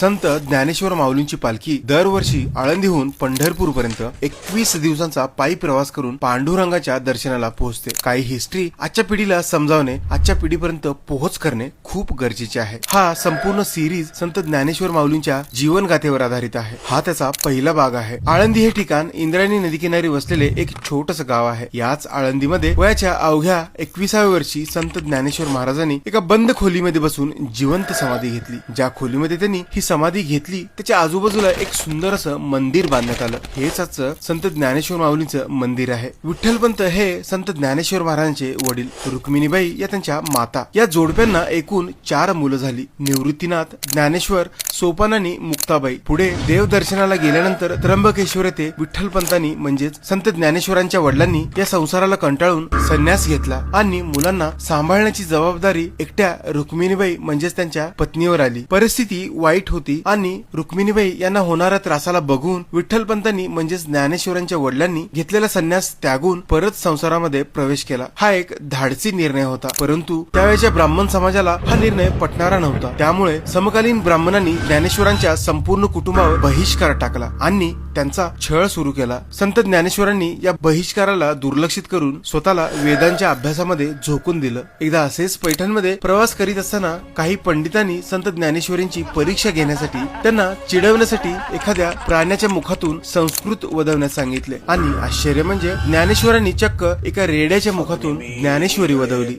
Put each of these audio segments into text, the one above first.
संत ज्ञानेश्वर माऊलींची पालखी दरवर्षी आळंदीहून पंढरपूर पर्यंत एकवीस दिवसांचा पायी प्रवास करून पांडुरंगाच्या दर्शनाला पोहोचते. काही हिस्ट्री आजच्या पिढीला समजावणे आजच्या पिढीपर्यंत पोहोच करणे खूप गरजेचे आहे. हा संपूर्ण सिरीज संत ज्ञानेश्वर माऊलींच्या जीवनगाथेवर आधारित आहे. हा त्याचा पहिला भाग आहे. आळंदी हे ठिकाण इंद्रायणी नदीकिनारी वसलेले एक छोटस गाव आहे. याच आळंदीमध्ये वयाच्या अवघ्या एकविसाव्या वर्षी संत ज्ञानेश्वर महाराजांनी एका बंद खोलीमध्ये बसून जिवंत समाधी घेतली. ज्या खोलीमध्ये त्यांनी ही समाधी घेतली त्याच्या आजूबाजूला एक सुंदर असं मंदिर बांधण्यात आलं. हेच आजचं संत ज्ञानेश्वर माऊलींचं मंदिर आहे. विठ्ठलपंत हे संत ज्ञानेश्वर महाराजांचे वडील. रुक्मिणीबाई या त्यांच्या माता. या जोडप्यांना एकूण चार मुलं झाली. निवृत्तीनाथ ज्ञानेश्वर सोपान आणि मुक्ताबाई. पुढे देवदर्शनाला गेल्यानंतर त्र्यंबकेश्वर येथे विठ्ठलपंतांनी म्हणजेच संत ज्ञानेश्वरांच्या वडिलांनी या संसाराला कंटाळून संन्यास घेतला आणि मुलांना सांभाळण्याची जबाबदारी एकट्या रुक्मिणीबाई म्हणजेच त्यांच्या पत्नीवर आली. परिस्थिती वाईट होती आणि रुक्मिणीबाई यांना होणाऱ्या त्रासाला बघून विठ्ठलपंतांनी म्हणजेच ज्ञानेश्वरांच्या वडिलांनी घेतलेला संन्यास त्यागून परत संसारामध्ये प्रवेश केला. हा एक धाडसी निर्णय होता. परंतु त्यावेळेच्या ब्राह्मण समाजाला हा निर्णय पटणारा नव्हता. त्यामुळे समकालीन ब्राह्मणांनी ज्ञानेश्वरांच्या संपूर्ण कुटुंबावर बहिष्कार टाकला आणि त्यांचा छळ सुरू केला. संत ज्ञानेश्वरांनी या बहिष्काराला दुर्लक्षित करून स्वतःला वेदांच्या अभ्यासामध्ये झोकून दिलं. एकदा असेच पैठणमध्ये प्रवास करीत असताना काही पंडितांनी संत ज्ञानेश्वरींची परीक्षा घेण्यासाठी त्यांना चिडवण्यासाठी एखाद्या प्राण्याच्या मुखातून संस्कृत वदवण्यास सांगितले. आणि आश्चर्य म्हणजे ज्ञानेश्वरांनी चक्क एका रेड्याच्या मुखातून ज्ञानेश्वरी वदवली.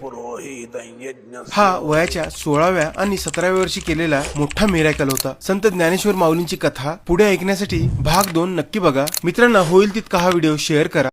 हा वयाच्या सोळाव्या आणि सतराव्या वर्षी केलेला मोठा मिराकल होता. संत ज्ञानेश्वर माऊलींची कथा पुढे ऐकण्यासाठी भाग दोन नक्की बघा. मित्रांना होईल तितका हा व्हिडिओ शेअर करा.